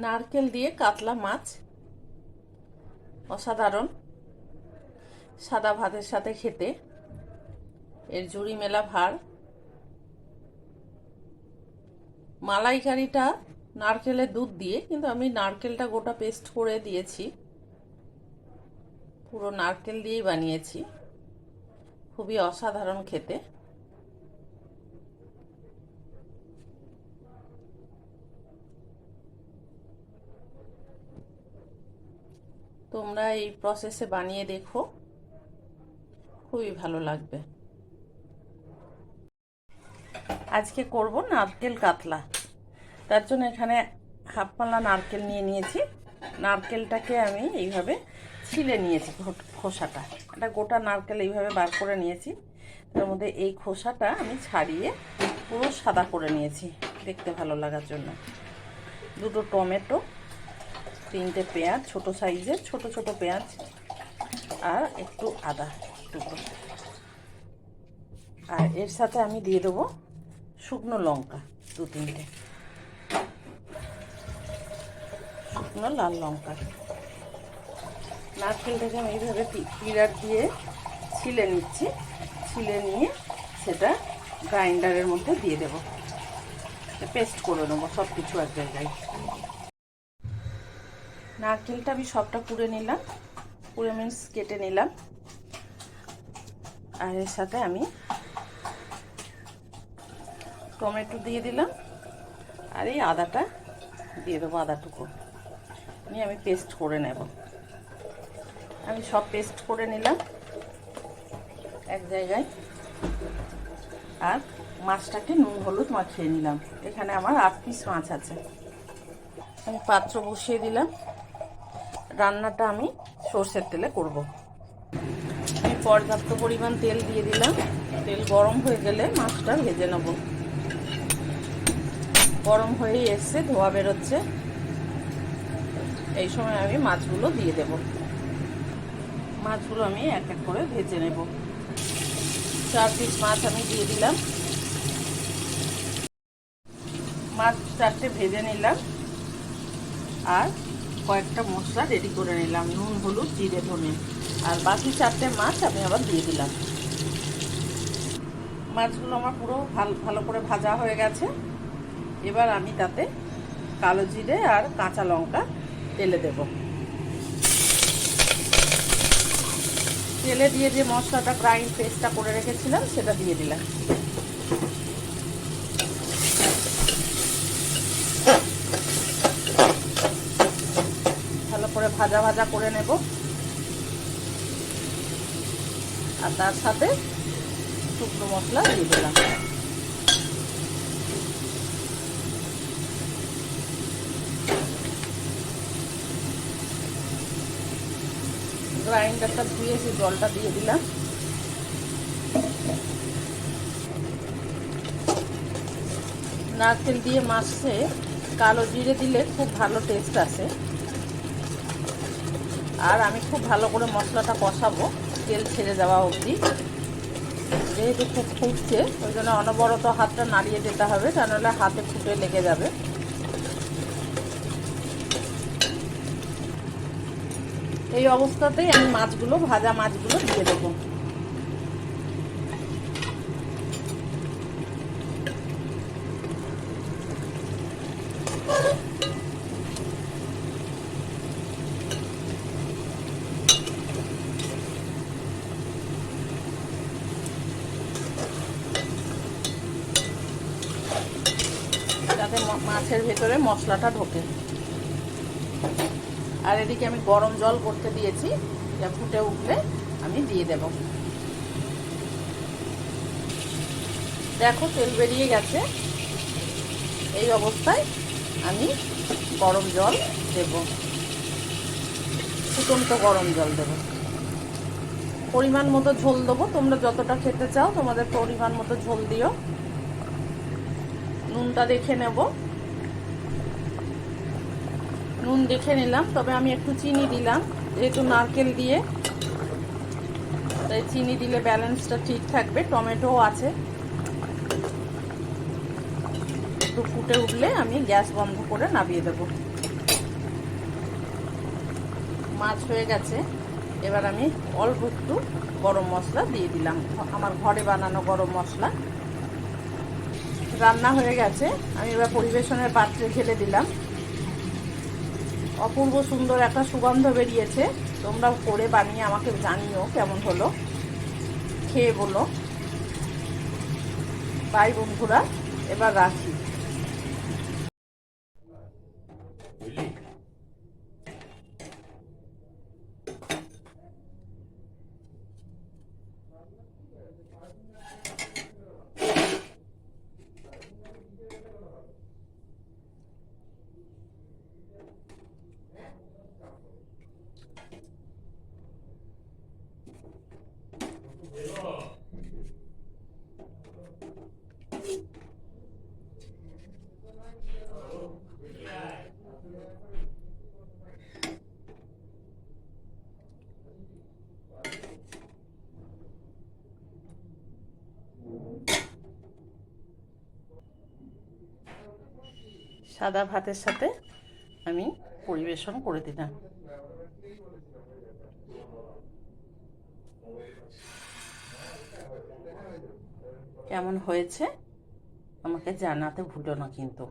নারকেল দিয়ে কাতলা মাছ। অসাধারণ। সাদা ভাতের সাথে খেতে। এর জুড়ি মেলা ভার। মালাইকারিটা নারকেলের দুধ দিয়ে, কিন্তু আমি নারকেলটা গোটা পেস্ট করে দিয়েছি। পুরো নারকেল দিয়েই বানিয়েছি। খুবই অসাধারণ খেতে। তোমরা এই প্রসেসে বানিয়ে দেখো। খুবই ভালো লাগবে। আজকে করব নারকেল কাতলা। তার জন্য এখানে হাফ পাল্লা নারকেল নিয়ে নিয়েছি। নারকেলটাকে আমি এইভাবে ছিলে নিয়েছি খোসাটা। একটা গোটা নারকেল এইভাবে বার করে নিয়েছি। তার মধ্যে এই খোসাটা আমি ছাড়িয়ে পুরো সাদা করে নিয়েছি। দেখতে ভালো লাগার জন্য। দুটো টমেটো তিনটে পেঁয়াজ, ছোট সাইজের, ছোট ছোট পেঁয়াজ আর একটু আদা টুকরো। আর এর সাথে আমি দিয়ে দেবো শুকনো লঙ্কা, দু তিনটে। শুকনো লাল লঙ্কা। নারকেলটাকে আমি এইভাবে পিলার দিয়ে ছিলে নিচ্ছি। ছিলে নিয়ে সেটা গ্রাইন্ডারের মধ্যে দিয়ে দেবো। পেস্ট করে নেব সব কিছু এক জায়গায়। নারকেলটা আমি সবটা পুড়ে নিলাম। পুড়ে মিন্স কেটে নিলাম। আর এর সাথে আমি টমেটো দিয়ে দিলাম। আর এই আদাটা দিয়ে দেবো, আদাটুকু। নিয়ে আমি পেস্ট করে নেব। আমি সব পেস্ট করে নিলাম এক জায়গায়। আর মাছটাকে নুন, হলুদ মাখিয়ে নিলাম। এখানে আমার আট পিস মাছ আছে। আমি পাত্র বসিয়ে দিলাম। রান্নাটা আমি সর্ষের তেলে করব। আমি পর্যাপ্ত পরিমাণ তেল দিয়ে দিলাম। তেল গরম হয়ে গেলে মাছটা ভেজে নেব। গরম হয়েই এসছে, ধোয়া বেরোচ্ছে। এই সময় আমি মাছগুলো দিয়ে দেব। মাছগুলো আমি এক এক করে ভেজে নেব। চার পিস মাছ আমি দিয়ে দিলাম। মাছ চারটে ভেজে নিলাম। আর কয়েকটা মশলা রেডি করে নিলাম। নুন, হলুদ, জিরে, ধনে। আর বাকি চারটে মাছ আমি আবার দিয়ে দিলাম। মাছগুলো আমার পুরো ভালো ভালো করে ভাজা হয়ে গেছে। এবার আমি তাতে কালো জিরে আর কাঁচা লঙ্কা তেলে দেব। তেলে দিয়ে যে মশলাটা, গ্রাইন্ড পেস্টটা করে রেখেছিলাম, সেটা দিয়ে দিলাম ভালো করে ভাজা ভাজা করে নেব। আর তার সাথে শুকনো মশলা দিয়ে দিলাম। গ্রাইন্ডারটা ধুয়ে সেই জলটা দিয়ে দিলাম। নারকেল দিয়ে মাছে কালো জিরে দিলে খুব ভালো টেস্ট আসে। আর আমি খুব ভালো করে মশলাটা কষাবো, তেল ছেড়ে যাওয়া অবধি। যেহেতু খুব ফুটছে, ওই জন্য অনবরত হাতটা নাড়িয়ে যেতে হবে, তা নাহলে হাতে ফুটে লেগে যাবে। এই অবস্থাতেই আমি মাছগুলো, ভাজা মাছগুলো দিয়ে দেবো যাতে মাছের ভেতরে মশলাটা ঢোকে। আর এদিকে আমি গরম জল করতে দিয়েছি, যা ফুটে উঠলে আমি দিয়ে দেব। দেখো, তেল বেরিয়ে গেছে। এই অবস্থায় আমি গরম জল দেব। ফুটন্ত গরম জল দেব। পরিমাণ মতো ঝোল দেবো। তোমরা যতটা খেতে চাও, তোমাদের পরিমাণ মতো ঝোল দিও। নুনটা দেখে নেব। নুন দেখে নিলাম, তবে আমি একটু চিনি দিলাম, যেহেতু নারকেল দিয়ে। তাই চিনি দিলে ব্যালেন্সটা ঠিক থাকবে, টমেটোও আছে। একটু ফুটে উঠলে আমি গ্যাস বন্ধ করে নামিয়ে দেব। মাছ হয়ে গেছে, এবার আমি অল্প একটু গরম মশলা দিয়ে দিলাম। আমার ঘরে বানানো গরম মশলা। রান্না হয়ে গেছে। আমি এবার পরিবেশনের পাত্রে ঢেলে দিলাম। অপূর্ব সুন্দর একটা সুগন্ধ বেরিয়েছে। তোমরা করে বানিয়ে আমাকে জানিও কেমন হলো। খেয়ে বলো। বাই বন্ধুরা, এবার রাখি। সাদা ভাতের সাথে আমি পরিবেশন করে দিলাম। কেমন হয়েছে? আমাকে জানাতে ভুলো না কিন্তু।